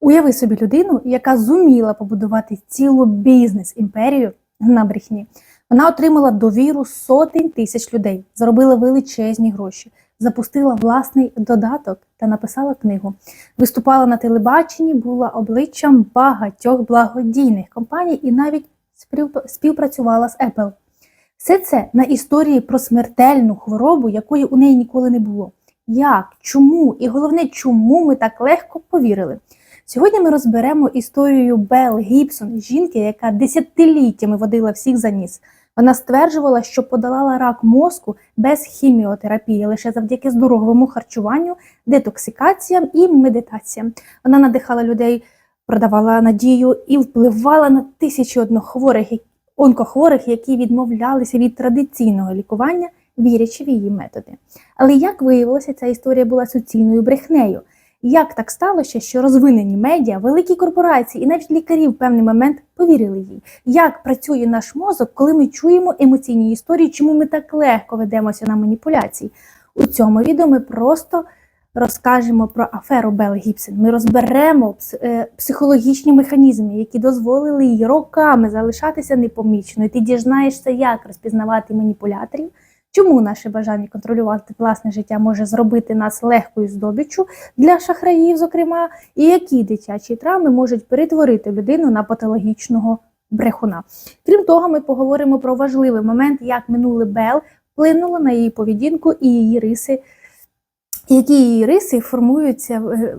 Уяви собі людину, яка зуміла побудувати цілу бізнес-імперію на брехні. Вона отримала довіру сотень тисяч людей, заробила величезні гроші, запустила власний додаток та написала книгу. Виступала на телебаченні, була обличчям багатьох благодійних компаній і навіть співпрацювала з Apple. Все це на історії про смертельну хворобу, якої у неї ніколи не було. Як, чому і головне, чому ми так легко повірили? Сьогодні ми розберемо історію Бел Гібсон, жінки, яка десятиліттями водила всіх за ніс. Вона стверджувала, що подолала рак мозку без хіміотерапії, лише завдяки здоровому харчуванню, детоксикаціям і медитаціям. Вона надихала людей, продавала надію і впливала на тисячі однохворих, онкохворих, які відмовлялися від традиційного лікування, вірячи в її методи. Але як виявилося, ця історія була суцільною брехнею. Як так сталося, що розвинені медіа, великі корпорації і навіть лікарі в певний момент повірили їй? Як працює наш мозок, коли ми чуємо емоційні історії, чому ми так легко ведемося на маніпуляції? У цьому відео ми просто розкажемо про аферу Бел Гібсон. Ми розберемо е, психологічні механізми, які дозволили їй роками залишатися непоміченою. Ти дізнаєшся, як розпізнавати маніпуляторів. Чому наше бажання контролювати власне життя може зробити нас легкою здобиччю для шахраїв, зокрема, і які дитячі травми можуть перетворити людину на патологічного брехуна? Крім того, ми поговоримо про важливий момент, як минуле Бел вплинуло на її поведінку і її риси, які її риси формуються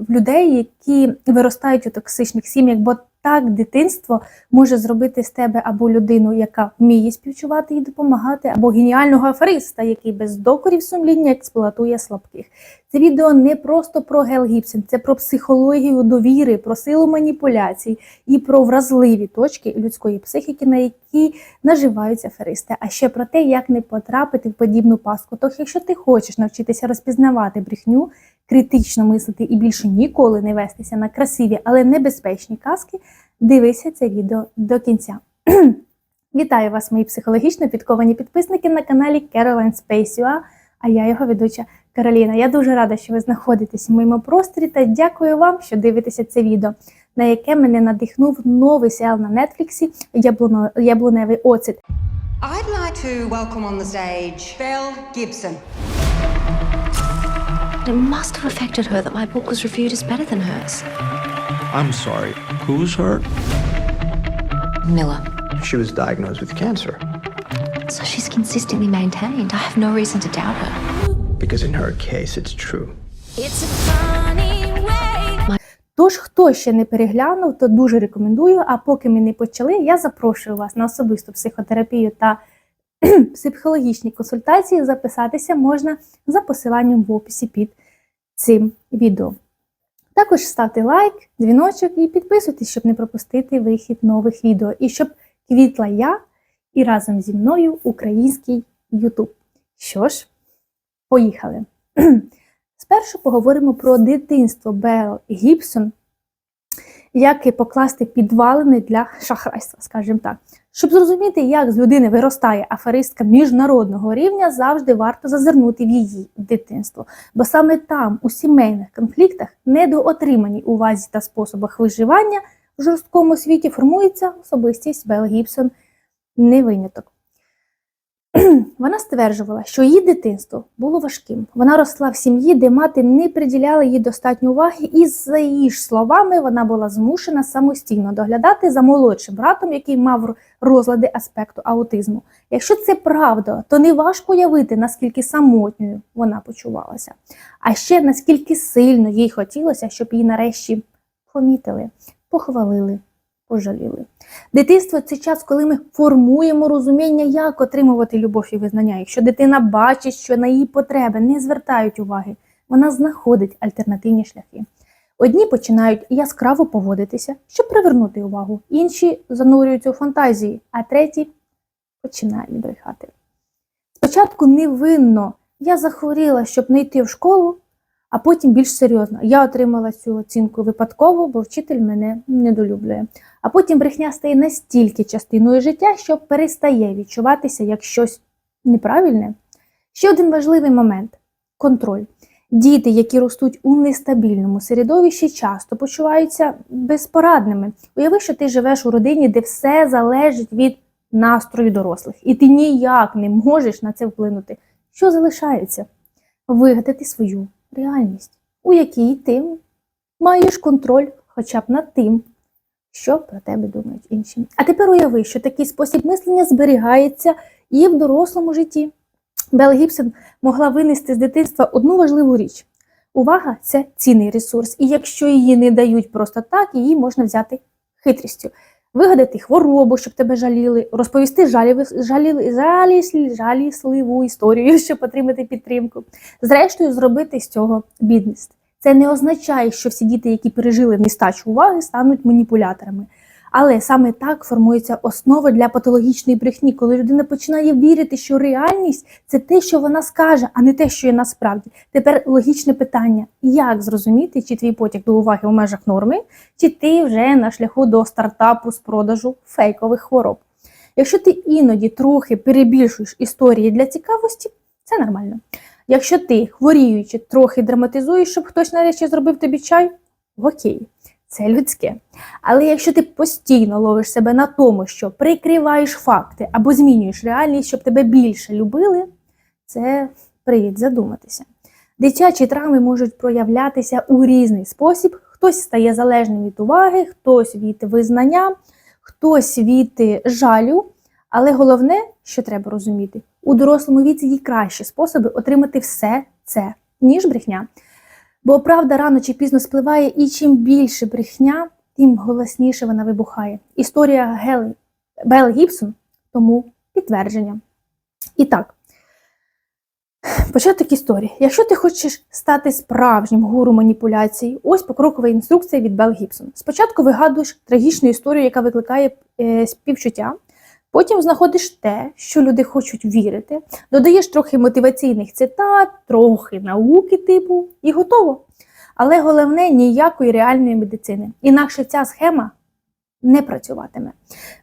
в людей, які виростають у токсичних сім'ях, бо так дитинство може зробити з тебе або людину, яка вміє співчувати і допомагати, або геніального афериста, який без докорів сумління експлуатує слабких. Це відео не просто про Гел Гібсон, це про психологію довіри, про силу маніпуляцій і про вразливі точки людської психіки, на які наживаються аферисти, а ще про те, як не потрапити в подібну пастку. Тож, якщо ти хочеш навчитися розпізнавати брехню, критично мислити і більше ніколи не вестися на красиві, але небезпечні казки, дивися це відео до кінця. Вітаю вас, мої психологічно підковані підписники на каналі Caroline Space UA, а я його ведуча Кароліна. Я дуже рада, що ви знаходитесь у моєму просторі та дякую вам, що дивитеся це відео, на яке мене надихнув новий серіал на Нетфліксі «Яблуно- Яблуневий оцет. I'd like to welcome on the stage Belle Gibson. It must have affected her that my book was reviewed as better than hers. I'm sorry. Who's hurt? Miller. She was diagnosed with cancer So she's consistently maintained. I have no reason to doubt her. because, in her case, it's true. It's a funny way. Тож, хто ще не переглянув, то дуже рекомендую. А поки ми не почали, я запрошую вас на особисту психотерапію та психологічні консультації. Записатися можна за посиланням в описі під цим відео. Також ставте лайк, дзвіночок і підписуйтесь, щоб не пропустити вихід нових відео. І щоб квітла я і разом зі мною український YouTube. Що ж, поїхали. Спершу поговоримо про дитинство Бел Гібсон, як покласти підвалини для шахрайства, скажімо так. Щоб зрозуміти, як з людини виростає аферистка міжнародного рівня, завжди варто зазирнути в її дитинство. Бо саме там, у сімейних конфліктах, недоотриманій увазі та способах виживання в жорсткому світі формується особистість Бел Гібсон не виняток. Вона стверджувала, що її дитинство було важким. Вона росла в сім'ї, де мати не приділяла їй достатньо уваги, і за її ж словами вона була змушена самостійно доглядати за молодшим братом, який мав розлади аспекту аутизму. Якщо це правда, то не важко уявити, наскільки самотньою вона почувалася, а ще наскільки сильно їй хотілося, щоб її нарешті помітили, похвалили, пожаліли. Дитинство це час, коли ми формуємо розуміння, як отримувати любов і визнання. Якщо дитина бачить, що на її потреби не звертають уваги, вона знаходить альтернативні шляхи. Одні починають яскраво поводитися, щоб привернути увагу, інші занурюються у фантазії, а треті починають брехати. Спочатку невинно я захворіла, щоб не йти в школу, а потім більш серйозно. Я отримала цю оцінку випадково, бо вчитель мене недолюблює. А потім брехня стає настільки частиною життя, що перестає відчуватися як щось неправильне. Ще один важливий момент контроль. Діти, які ростуть у нестабільному середовищі, часто почуваються безпорадними. Уяви, що ти живеш у родині, де все залежить від настрою дорослих, і ти ніяк не можеш на це вплинути. Що залишається? Вигадати свою реальність, у якій ти маєш контроль хоча б над тим, що про тебе думають інші. А тепер уяви, що такий спосіб мислення зберігається і в дорослому житті. Бел Гібсон могла винести з дитинства одну важливу річ. Увага це цінний ресурс, і якщо її не дають просто так, її можна взяти хитрістю. Вигадати хворобу, щоб тебе жаліли, розповісти жаліли, жаліслі- жалісливу історію, щоб отримати підтримку. Зрештою, зробити з цього бідність. Це не означає, що всі діти, які пережили нестачу уваги, стануть маніпуляторами. Але саме так формується основа для патологічної брехні, коли людина починає вірити, що реальність це те, що вона скаже, а не те, що є насправді. Тепер логічне питання: як зрозуміти, чи твій потяг до уваги у межах норми, чи ти вже на шляху до стартапу з продажу фейкових хвороб? Якщо ти іноді трохи перебільшуєш історії для цікавості, це нормально. Якщо ти, хворіючи, трохи драматизуєш, щоб хтось нарешті зробив тобі чай, окей, це людське. Але якщо ти постійно ловиш себе на тому, що прикриваєш факти або змінюєш реальність, щоб тебе більше любили, це привід задуматися. Дитячі травми можуть проявлятися у різний спосіб. Хтось стає залежним від уваги, хтось від визнання, хтось від жалю. Але головне, що треба розуміти, у дорослому віці є кращі способи отримати все це, ніж брехня. Бо правда рано чи пізно спливає, і чим більше брехня, тим голосніше вона вибухає. Історія Гели Бел Гібсон тому підтвердження. І так, початок історії. Якщо ти хочеш стати справжнім гуру маніпуляцій, ось покрокова інструкція від Бел Гібсон. Спочатку вигадуєш трагічну історію, яка викликає е, співчуття. Потім знаходиш те, що люди хочуть вірити, додаєш трохи мотиваційних цитат, трохи науки типу, і готово. Але головне ніякої реальної медицини. Інакше ця схема не працюватиме.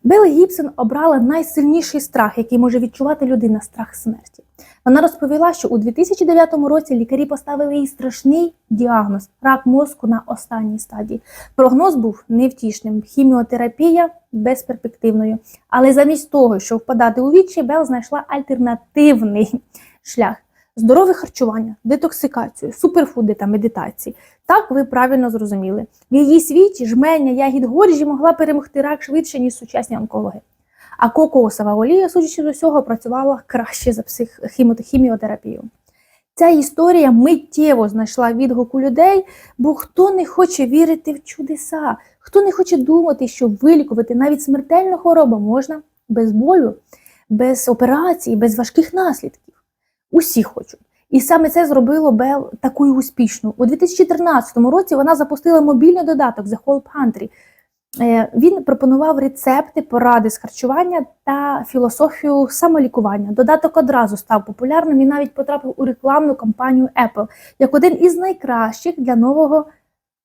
Бел Гібсон обрала найсильніший страх, який може відчувати людина страх смерті. Вона розповіла, що у 2009 році лікарі поставили їй страшний діагноз рак мозку на останній стадії. Прогноз був невтішним, хіміотерапія безперспективною. Але замість того, щоб впадати у вічі, Бел знайшла альтернативний шлях. Здорове харчування, детоксикацію, суперфуди та медитації. Так ви правильно зрозуміли. В її світі жменя ягід горжі могла перемогти рак швидше, ніж сучасні онкологи. А кокосова олія, судячи з усього, працювала краще за психімо- хіміотерапію. Ця історія миттєво знайшла відгук у людей, бо хто не хоче вірити в чудеса, хто не хоче думати, що вилікувати навіть смертельну хворобу можна без болю, без операцій, без важких наслідків. Усі хочуть. І саме це зробило Бел такою успішною. У 2013 році вона запустила мобільний додаток The Whole Pantry. Е, Він пропонував рецепти, поради з харчування та філософію самолікування. Додаток одразу став популярним і навіть потрапив у рекламну кампанію Apple як один із найкращих для нового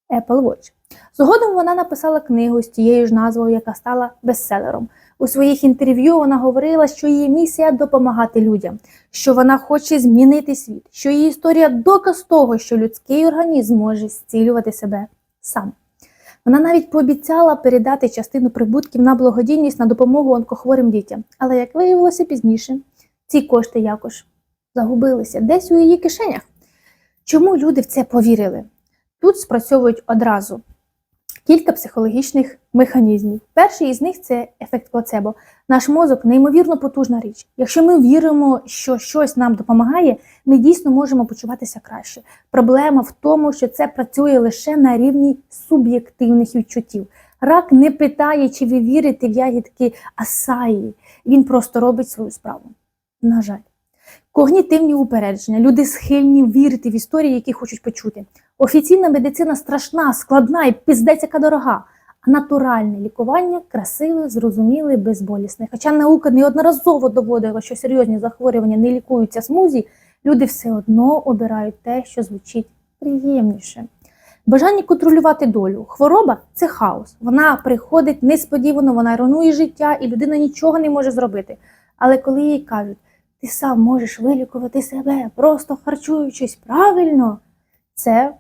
Apple Watch. Згодом вона написала книгу з тією ж назвою, яка стала бестселером. У своїх інтерв'ю вона говорила, що її місія допомагати людям, що вона хоче змінити світ, що її історія доказ того, що людський організм може зцілювати себе сам. Вона навіть пообіцяла передати частину прибутків на благодійність на допомогу онкохворим дітям. Але, як виявилося пізніше, ці кошти якось загубилися десь у її кишенях. Чому люди в це повірили? Тут спрацьовують одразу кілька психологічних механізмів. Перший із них це ефект плацебо. Наш мозок неймовірно потужна річ. Якщо ми віримо, що щось нам допомагає, ми дійсно можемо почуватися краще. Проблема в тому, що це працює лише на рівні суб'єктивних відчуттів. Рак не питає, чи ви вірите в ягідки асаї. Він просто робить свою справу. На жаль. Когнітивні упередження. Люди схильні вірити в історії, які хочуть почути. Офіційна медицина страшна, складна і піздець яка дорога. А натуральне лікування красиве, зрозуміле, безболісне. Хоча наука неодноразово доводила, що серйозні захворювання не лікуються смузі, люди все одно обирають те, що звучить приємніше. Бажання контролювати долю. Хвороба це хаос. Вона приходить несподівано, вона руйнує життя, і людина нічого не може зробити. Але коли їй кажуть, ти сам можеш вилікувати себе, просто харчуючись правильно, це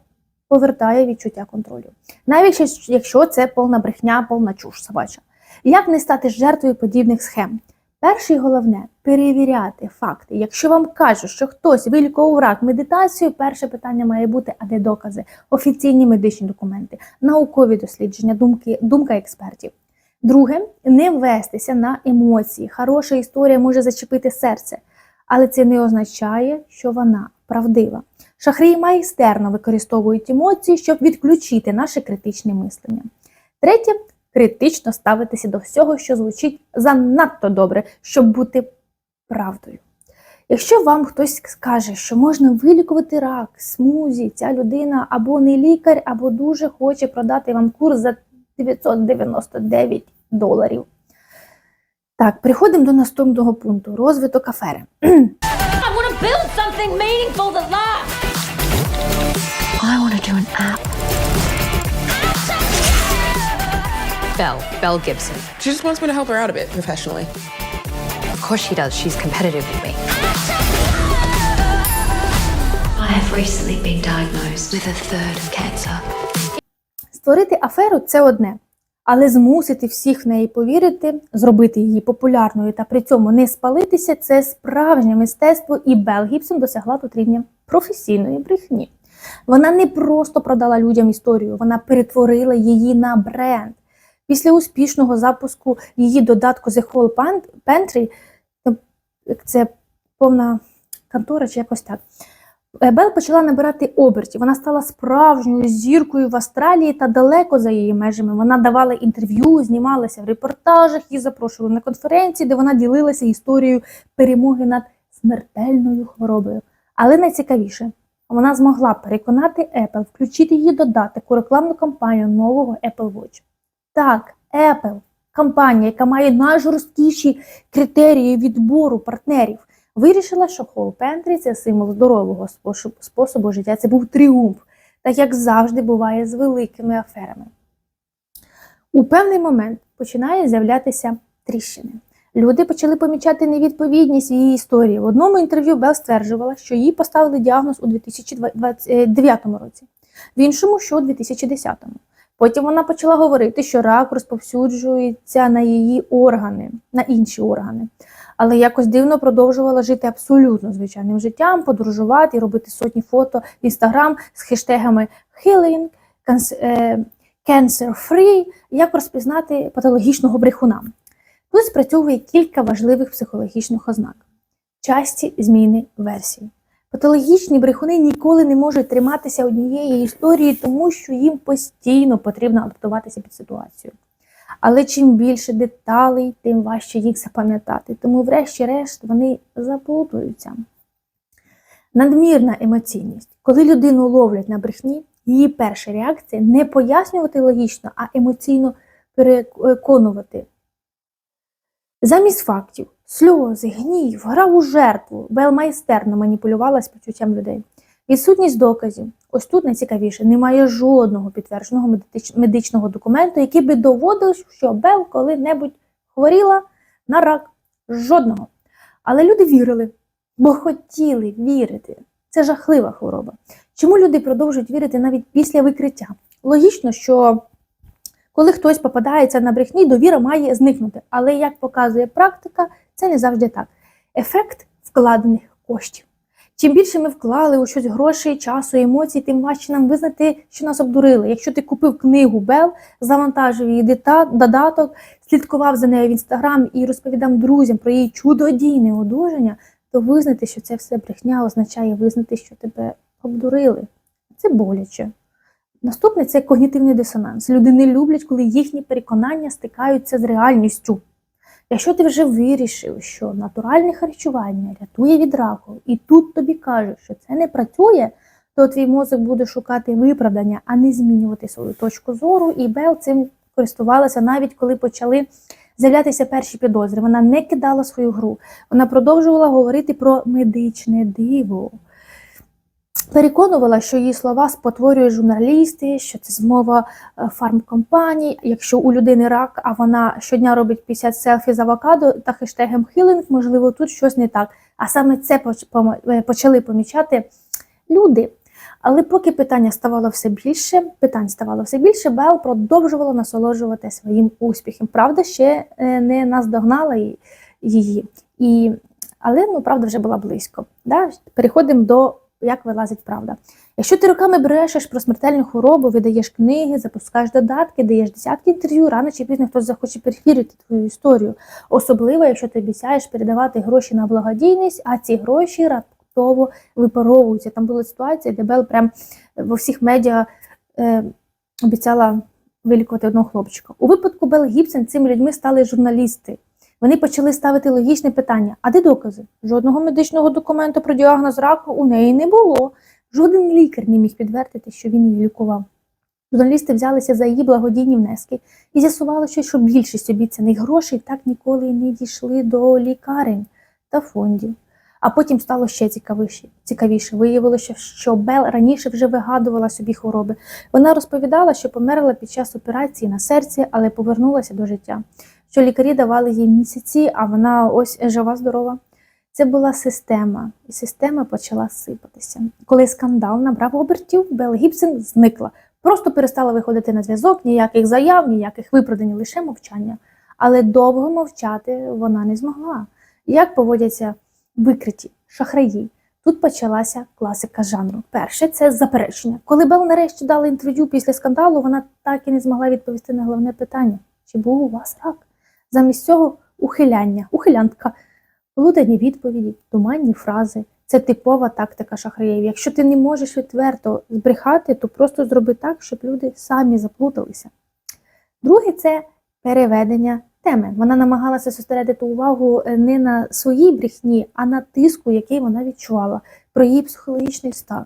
повертає відчуття контролю. Навіть якщо- це повна брехня, повна чуш собача. Як не стати жертвою подібних схем? Перше і головне перевіряти факти. Якщо вам кажуть, що хтось вилікував рак медитацією, перше питання має бути: а де докази, офіційні медичні документи, наукові дослідження, думки, думка експертів. Друге, не вестися на емоції. Хороша історія може зачепити серце, але це не означає, що вона правдива. Шахраї майстерно використовують емоції, щоб відключити наше критичне мислення. Третє критично ставитися до всього, що звучить занадто добре, щоб бути правдою. Якщо вам хтось скаже, що можна вилікувати рак, смузі, ця людина або не лікар, або дуже хоче продати вам курс за 999 доларів. Так, переходимо до наступного пункту розвиток афери. I build something meaningful that lasts. I want to do an app. Belle, Belle Gibson. She just wants me to help her out a bit professionally. Of course she does. She's competitive with me. I have recently been diagnosed with a third of cancer. Створити аферу це одне, але змусити всіх в неї повірити, зробити її популярною та при цьому не спалитися це справжнє мистецтво, і Бел Гібсон досягла тут рівня професійної брехні. Вона не просто продала людям історію, вона перетворила її на бренд. Після успішного запуску її додатку The Whole Pantry, це повна контора чи якось так. Е, Бел почала набирати обертів. Вона стала справжньою зіркою в Австралії та далеко за її межами. Вона давала інтерв'ю, знімалася в репортажах, її запрошували на конференції, де вона ділилася історією перемоги над смертельною хворобою. Але найцікавіше, вона змогла переконати Apple включити її додаток у рекламну кампанію нового Apple Watch. Так, Apple, компанія, яка має найжорсткіші критерії відбору партнерів, вирішила, що Whole Pantry – це символ здорового способу, життя. Це був тріумф, так як завжди буває з великими аферами. У певний момент починає з'являтися тріщини. Люди почали помічати невідповідність її історії. В одному інтерв'ю Бел стверджувала, що їй поставили діагноз у 2009 році, в іншому, що у 2010. Потім вона почала говорити, що рак розповсюджується на її органи, на інші органи. Але якось дивно продовжувала жити абсолютно звичайним життям, подорожувати і робити сотні фото в інстаграм з хештегами healing, canc- е, cancer free, як розпізнати патологічного брехуна. Тут спрацьовує кілька важливих психологічних ознак. Часті зміни версій. Патологічні брехуни ніколи не можуть триматися однієї історії, тому що їм постійно потрібно адаптуватися під ситуацію. Але чим більше деталей, тим важче їх запам'ятати. Тому, врешті-решт, вони заплутуються. Надмірна емоційність. Коли людину ловлять на брехні, її перша реакція не пояснювати логічно, а емоційно переконувати. Замість фактів, сльози, гнів, гра у жертву, Бел майстерно маніпулювала почуттям людей. Відсутність доказів. Ось тут найцікавіше, немає жодного підтвердженого медич- медичного документу, який би доводив, що Бел коли-небудь хворіла на рак. Жодного. Але люди вірили, бо хотіли вірити. Це жахлива хвороба. Чому люди продовжують вірити навіть після викриття? Логічно, що коли хтось попадається на брехні, довіра має зникнути. Але як показує практика, це не завжди так. Ефект вкладених коштів. Чим більше ми вклали у щось грошей, часу, емоцій, тим важче нам визнати, що нас обдурили. Якщо ти купив книгу Бел, завантажив її додаток, слідкував за нею в інстаграм і розповідав друзям про її чудодійне одужання, то визнати, що це все брехня, означає визнати, що тебе обдурили. Це боляче. Наступне це когнітивний дисонанс. Люди не люблять, коли їхні переконання стикаються з реальністю. Якщо ти вже вирішив, що натуральне харчування рятує від раку, і тут тобі кажуть, що це не працює, то твій мозок буде шукати виправдання, а не змінювати свою точку зору. І Бел цим користувалася навіть коли почали з'являтися перші підозри. Вона не кидала свою гру, вона продовжувала говорити про медичне диво. Переконувала, що її слова спотворюють журналісти, що це змова е, фармкомпаній. Якщо у людини рак, а вона щодня робить 50 селфі з авокадо та хештегом хілінг, можливо, тут щось не так. А саме це е, почали помічати люди. Але поки питання ставало все більше, питань ставало все більше, Бел продовжувала насолоджувати своїм успіхом. Правда, ще е, не наздогнала її. І, але ну, правда вже була близько. Да? Переходимо до як вилазить правда. Якщо ти роками брешеш про смертельну хворобу, видаєш книги, запускаєш додатки, даєш десятки інтерв'ю, рано чи пізно хтось захоче перевірити твою історію. Особливо, якщо ти обіцяєш передавати гроші на благодійність, а ці гроші раптово випаровуються. Там була ситуація, де Бел прям во всіх медіа е, обіцяла вилікувати одного хлопчика. У випадку Бел Гібсон цими людьми стали журналісти. Вони почали ставити логічне питання: а де докази? Жодного медичного документу про діагноз раку у неї не було. Жоден лікар не міг підтвердити, що він її лікував. Журналісти взялися за її благодійні внески і з'ясувало, що, більшість обіцяних грошей так ніколи і не дійшли до лікарень та фондів. А потім стало ще цікавіше. цікавіше. Виявилося, що Бел раніше вже вигадувала собі хвороби. Вона розповідала, що померла під час операції на серці, але повернулася до життя. Що лікарі давали їй місяці, а вона ось жива, здорова. Це була система, і система почала сипатися. Коли скандал набрав обертів, Бел Гібсон зникла. Просто перестала виходити на зв'язок, ніяких заяв, ніяких виправдань, лише мовчання. Але довго мовчати вона не змогла. Як поводяться викриті шахраї? Тут почалася класика жанру. Перше це заперечення. Коли Бел нарешті дала інтерв'ю після скандалу, вона так і не змогла відповісти на головне питання: чи був у вас рак? Замість цього ухиляння, ухилянтка, плутані відповіді, туманні фрази. Це типова тактика шахраїв. Якщо ти не можеш відверто збрехати, то просто зроби так, щоб люди самі заплуталися. Друге це переведення теми. Вона намагалася зосередити увагу е, не на своїй брехні, а на тиску, який вона відчувала, про її психологічний стан,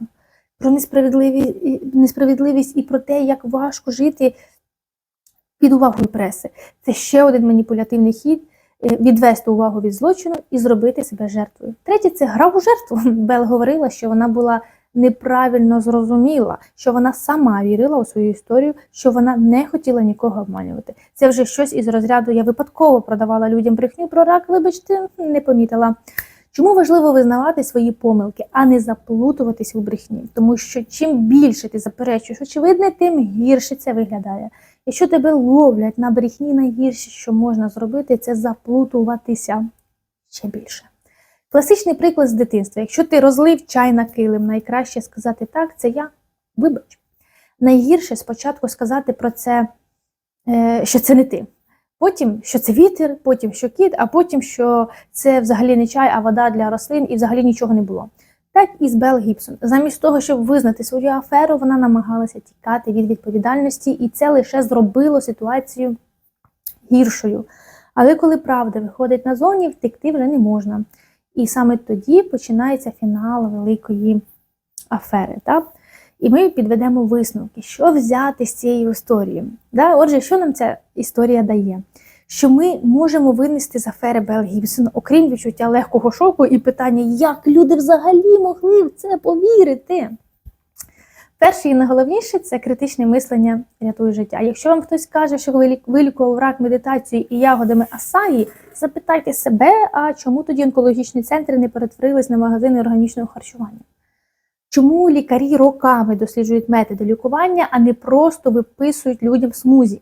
про несправедливі- несправедливість і про те, як важко жити під увагою преси. Це ще один маніпулятивний хід е, відвести увагу від злочину і зробити себе жертвою. Третє це гра у жертву. Бел говорила, що вона була неправильно зрозуміла, що вона сама вірила у свою історію, що вона не хотіла нікого обманювати. Це вже щось із розряду я випадково продавала людям брехню про рак, вибачте, не помітила. Чому важливо визнавати свої помилки, а не заплутуватись у брехні? Тому що чим більше ти заперечуєш очевидне, тим гірше це виглядає. Якщо тебе ловлять на брехні, найгірше, що можна зробити, це заплутуватися ще більше. Класичний приклад з дитинства. Якщо ти розлив чай на килим, найкраще сказати так, це я. Вибач. Найгірше спочатку сказати про це, е, що це не ти. Потім, що це вітер, потім, що кіт, а потім, що це взагалі не чай, а вода для рослин і взагалі нічого не було. Так і з Бел Гібсон. Замість того, щоб визнати свою аферу, вона намагалася тікати від відповідальності, і це лише зробило ситуацію гіршою. Але коли правда виходить назовні, втекти вже не можна. І саме тоді починається фінал великої афери. Так? І ми підведемо висновки, що взяти з цієї історії. Да? Отже, що нам ця історія дає? Що ми можемо винести з афери Бел Гібсон, окрім відчуття легкого шоку і питання, як люди взагалі могли в це повірити. Перше і найголовніше це критичне мислення рятує життя. Якщо вам хтось каже, що вилікував рак медитацією і ягодами асаї, запитайте себе, а чому тоді онкологічні центри не перетворились на магазини органічного харчування? Чому лікарі роками досліджують методи лікування, а не просто виписують людям смузі?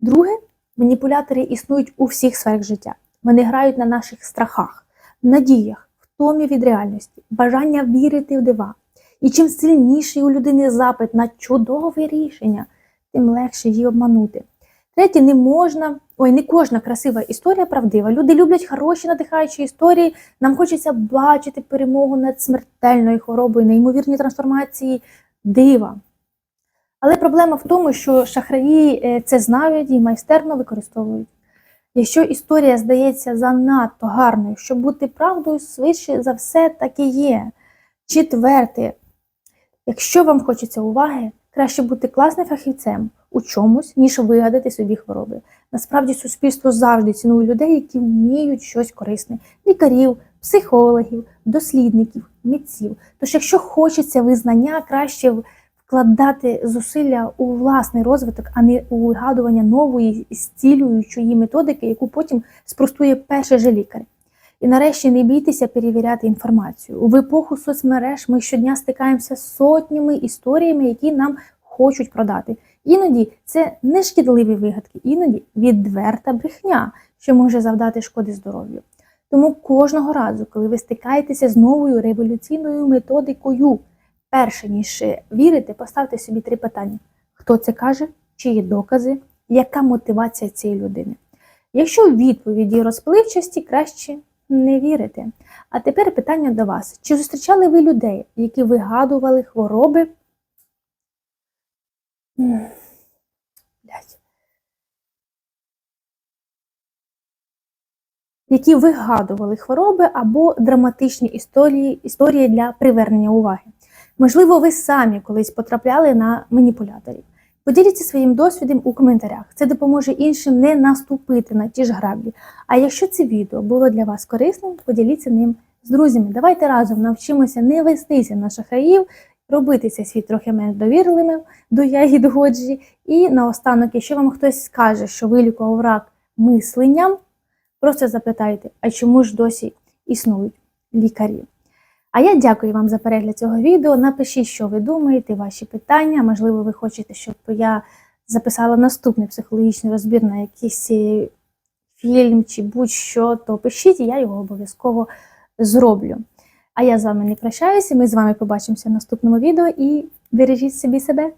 Друге, маніпулятори існують у всіх сферах життя. Вони грають на наших страхах, надіях, втомі від реальності, бажання вірити в дива. І чим сильніший у людини запит на чудове рішення, тим легше її обманути. Третє, не можна, ой, не кожна красива історія правдива. Люди люблять хороші надихаючі історії. Нам хочеться бачити перемогу над смертельною хворобою, неймовірні трансформації, дива. Але проблема в тому, що шахраї е, це знають і майстерно використовують. Якщо історія здається занадто гарною, щоб бути правдою, швидше за все так і є. Четверте, якщо вам хочеться уваги, краще бути класним фахівцем у чомусь, ніж вигадати собі хвороби. Насправді суспільство завжди цінує людей, які вміють щось корисне: лікарів, психологів, дослідників, митців. Тож, якщо хочеться визнання, краще вкладати зусилля у власний розвиток, а не у вигадування нової зцілюючої методики, яку потім спростує перший же лікар. І нарешті не бійтеся перевіряти інформацію. У епоху соцмереж ми щодня стикаємося з сотнями історіями, які нам хочуть продати. Іноді це не шкідливі вигадки, іноді відверта брехня, що може завдати шкоди здоров'ю. Тому кожного разу, коли ви стикаєтеся з новою революційною методикою, перше ніж вірити, поставте собі три питання: хто це каже, чи є докази, яка мотивація цієї людини. Якщо відповіді розпливчасті, краще не вірити. А тепер питання до вас: чи зустрічали ви людей, які вигадували хвороби? Які вигадували хвороби або драматичні історії, історії для привернення уваги. Можливо, ви самі колись потрапляли на маніпуляторів. Поділіться своїм досвідом у коментарях. Це допоможе іншим не наступити на ті ж граблі. А якщо це відео було для вас корисним, поділіться ним з друзями. Давайте разом навчимося не вестися на шахраїв, робити цей світ трохи менш довірливим до ягід Годжі. І наостанок, якщо вам хтось скаже, що вилікував рак мисленням, просто запитайте, а чому ж досі існують лікарі? А я дякую вам за перегляд цього відео. Напишіть, що ви думаєте, ваші питання. Можливо, ви хочете, щоб я записала наступний психологічний розбір на якийсь е, фільм чи будь-що, то пишіть, і я його обов'язково зроблю. А я з вами не прощаюся. Ми з вами побачимося в наступному відео і бережіть собі себе.